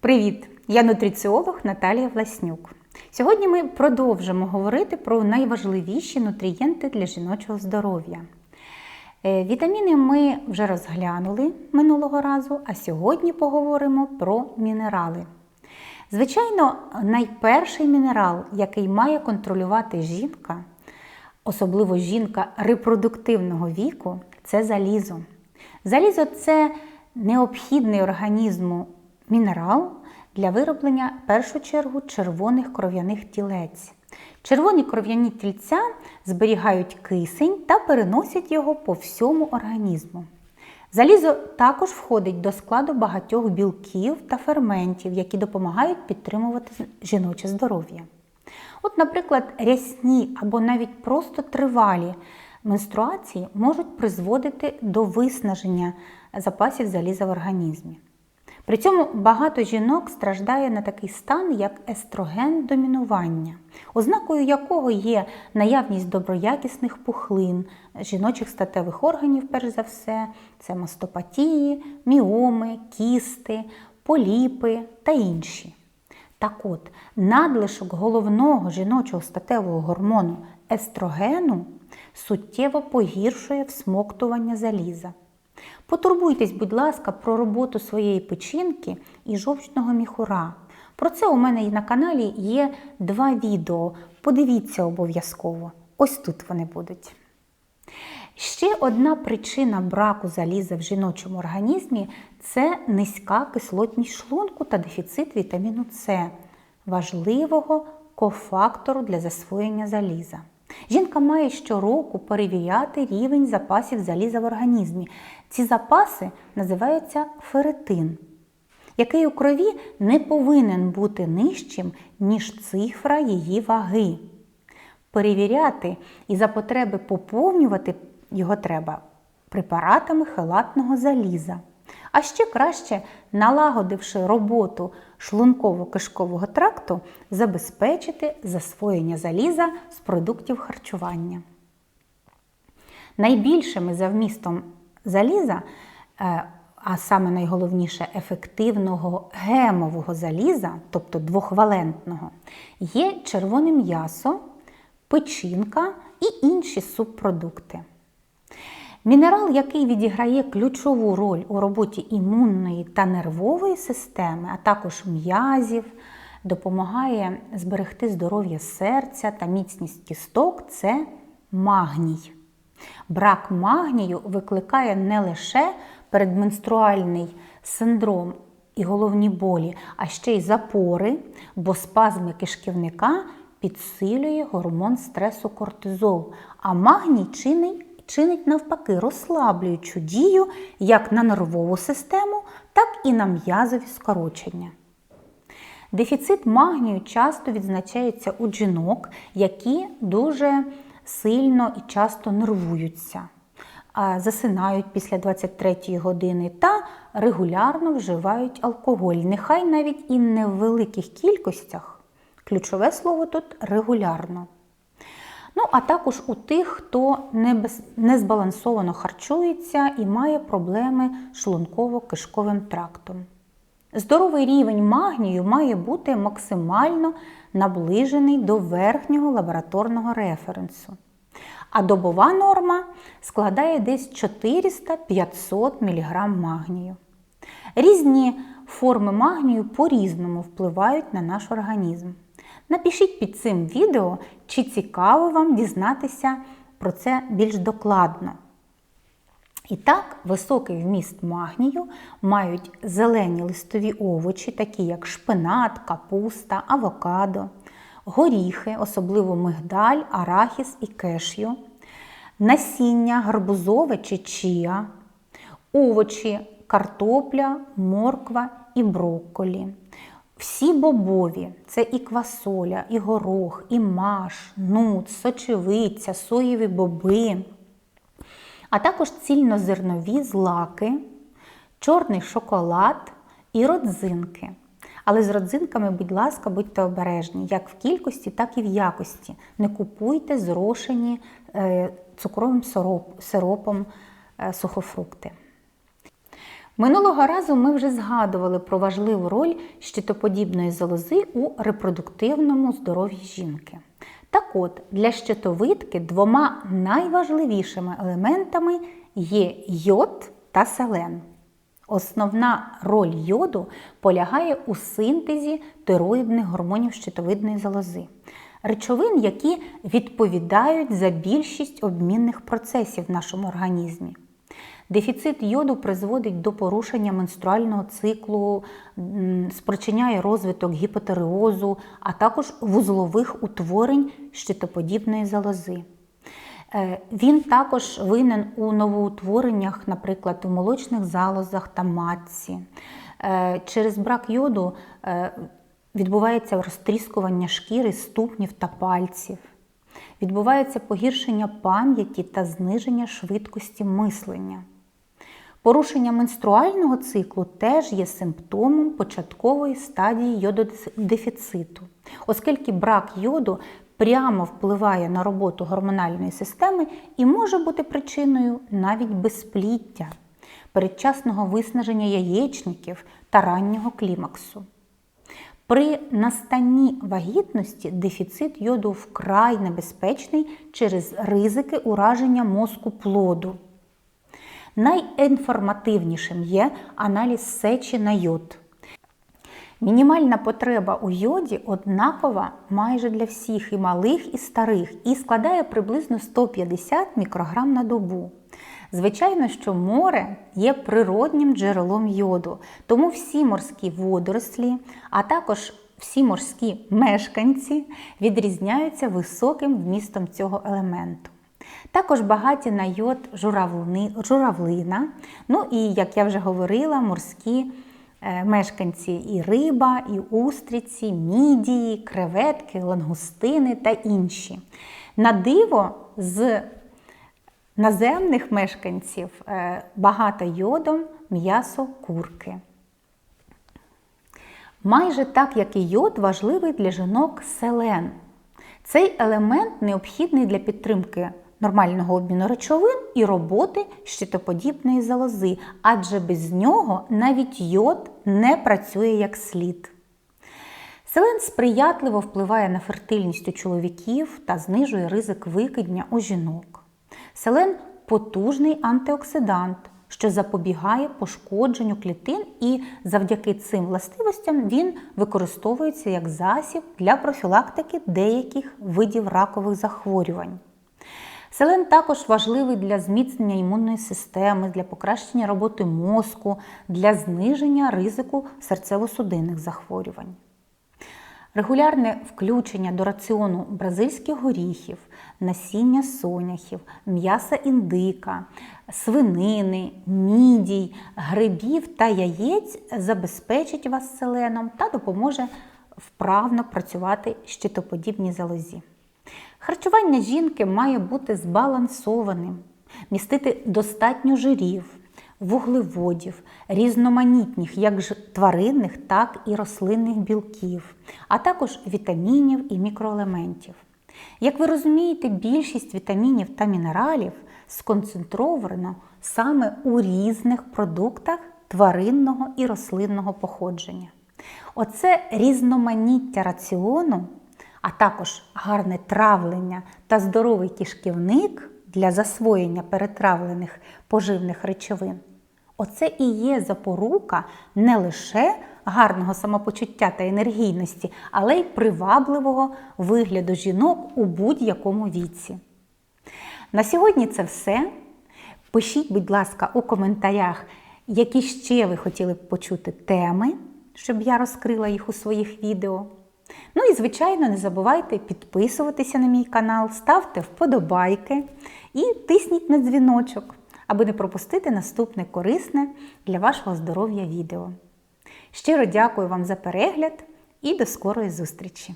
Привіт! Я нутриціолог Наталія Власнюк. Сьогодні ми продовжимо говорити про найважливіші нутрієнти для жіночого здоров'я. Е, Вітаміни ми вже розглянули минулого разу, а сьогодні поговоримо про мінерали. Звичайно, найперший мінерал, який має контролювати жінка, особливо жінка репродуктивного віку, це залізо. Залізо це необхідний організму мінерал для вироблення в першу чергу червоних кров'яних тілець. Червоні кров'яні тільця зберігають кисень та переносять його по всьому організму. Залізо також входить до складу багатьох білків та ферментів, які допомагають підтримувати жіноче здоров'я. От, наприклад, рясні або навіть просто тривалі менструації можуть призводити до виснаження запасів заліза в організмі. При цьому багато жінок страждає на такий стан, як естроген домінування, ознакою якого є наявність доброякісних пухлин, жіночих статевих органів, перш за все, це мастопатії, міоми, кісти, поліпи та інші. Так от, надлишок головного жіночого статевого гормону естрогену суттєво погіршує всмоктування заліза. Потурбуйтесь, будь ласка, про роботу своєї печінки і жовчного міхура. Про це у мене на каналі є два відео. Подивіться обов'язково. Ось тут вони будуть. Ще одна причина браку заліза в жіночому організмі це низька кислотність шлунку та дефіцит вітаміну С, важливого кофактору для засвоєння заліза. Жінка має щороку перевіряти рівень запасів заліза в організмі. Ці запаси називаються ферритин, який у крові не повинен бути нижчим, ніж цифра її ваги. Перевіряти і за потреби поповнювати його треба препаратами хелатного заліза. А ще краще, налагодивши роботу шлунково-кишкового тракту, забезпечити засвоєння заліза з продуктів харчування. Найбільшими за вмістом заліза, е, а саме найголовніше ефективного гемового заліза, тобто двохвалентного, є червоне м'ясо, печінка і інші субпродукти. Мінерал, який відіграє ключову роль у роботі імунної та нервової системи, а також м'язів, допомагає зберегти здоров'я серця та міцність кісток це магній. Брак магнію викликає не лише передменструальний синдром і головні болі, а ще й запори, бо спазми кишківника підсилює гормон стресу кортизол, а магній чинить чинить навпаки розслаблюючу дію як на нервову систему, так і на м'язові скорочення. Дефіцит магнію часто відзначається у жінок, які дуже сильно і часто нервуються, засинають після 23-ї години та регулярно вживають алкоголь, нехай навіть і не в великих кількостях. Ключове слово тут регулярно. Ну, а також у тих, хто незбалансовано харчується і має проблеми з шлунково-кишковим трактом. Здоровий рівень магнію має бути максимально наближений до верхнього лабораторного референсу. А добова норма складає десь 400-500 мг магнію. Різні форми магнію по-різному впливають на наш організм. Напишіть під цим відео, чи цікаво вам дізнатися про це більш докладно. І так, високий вміст магнію мають зелені листові овочі, такі як шпинат, капуста, авокадо, горіхи, особливо мигдаль, арахіс і кешю, насіння, гарбузове чи чія, овочі, картопля, морква і брокколі. Всі бобові це і квасоля, і горох, і маш, нут, сочевиця, соєві боби, а також цільнозернові злаки, чорний шоколад і родзинки. Але з родзинками, будь ласка, будьте обережні, як в кількості, так і в якості. Не купуйте зрошені е, цукровим сиропом е, сухофрукти. Минулого разу ми вже згадували про важливу роль щитоподібної залози у репродуктивному здоров'ї жінки. Так от, для щитовидки двома найважливішими елементами є йод та селен. Основна роль йоду полягає у синтезі тироїдних гормонів щитовидної залози, речовин, які відповідають за більшість обмінних процесів в нашому організмі. Дефіцит йоду призводить до порушення менструального циклу, спричиняє розвиток гіпотереозу, а також вузлових утворень щитоподібної залози. Е, він також винен у новоутвореннях, наприклад, у молочних залозах та матці. Е, через брак йоду е, відбувається розтріскування шкіри, ступнів та пальців. Відбувається погіршення пам'яті та зниження швидкості мислення. Порушення менструального циклу теж є симптомом початкової стадії йододефіциту, оскільки брак йоду прямо впливає на роботу гормональної системи і може бути причиною навіть безпліття, передчасного виснаження яєчників та раннього клімаксу. При настанні вагітності дефіцит йоду вкрай небезпечний через ризики ураження мозку плоду. Найінформативнішим є аналіз сечі на йод. Мінімальна потреба у йоді однакова майже для всіх і малих, і старих, і складає приблизно 150 мікрограм на добу. Звичайно, що море є природнім джерелом йоду, тому всі морські водорослі, а також всі морські мешканці відрізняються високим вмістом цього елементу. Також багаті на йод журавлини, журавлина, ну і, як я вже говорила, морські е, мешканці і риба, і устриці, мідії, креветки, лангустини та інші. На диво з наземних мешканців е, багато йодом м'ясо курки. Майже так, як і йод, важливий для жінок селен. Цей елемент необхідний для підтримки нормального обміну речовин і роботи щитоподібної залози, адже без нього навіть йод не працює як слід. Селен сприятливо впливає на фертильність у чоловіків та знижує ризик викидня у жінок. Селен потужний антиоксидант, що запобігає пошкодженню клітин, і завдяки цим властивостям він використовується як засіб для профілактики деяких видів ракових захворювань. Селен також важливий для зміцнення імунної системи, для покращення роботи мозку, для зниження ризику серцево-судинних захворювань. Регулярне включення до раціону бразильських горіхів, насіння соняхів, м'яса індика, свинини, мідій, грибів та яєць забезпечить вас селеном та допоможе вправно працювати щитоподібній залозі. Харчування жінки має бути збалансованим, містити достатньо жирів, вуглеводів, різноманітних як тваринних, так і рослинних білків, а також вітамінів і мікроелементів. Як ви розумієте, більшість вітамінів та мінералів сконцентровано саме у різних продуктах тваринного і рослинного походження. Оце різноманіття раціону а також гарне травлення та здоровий кишківник для засвоєння перетравлених поживних речовин. Оце і є запорука не лише гарного самопочуття та енергійності, але й привабливого вигляду жінок у будь-якому віці. На сьогодні це все. Пишіть, будь ласка, у коментарях, які ще ви хотіли б почути теми, щоб я розкрила їх у своїх відео. Ну і, звичайно, не забувайте підписуватися на мій канал, ставте вподобайки і тисніть на дзвіночок, аби не пропустити наступне корисне для вашого здоров'я відео. Щиро дякую вам за перегляд і до скорої зустрічі!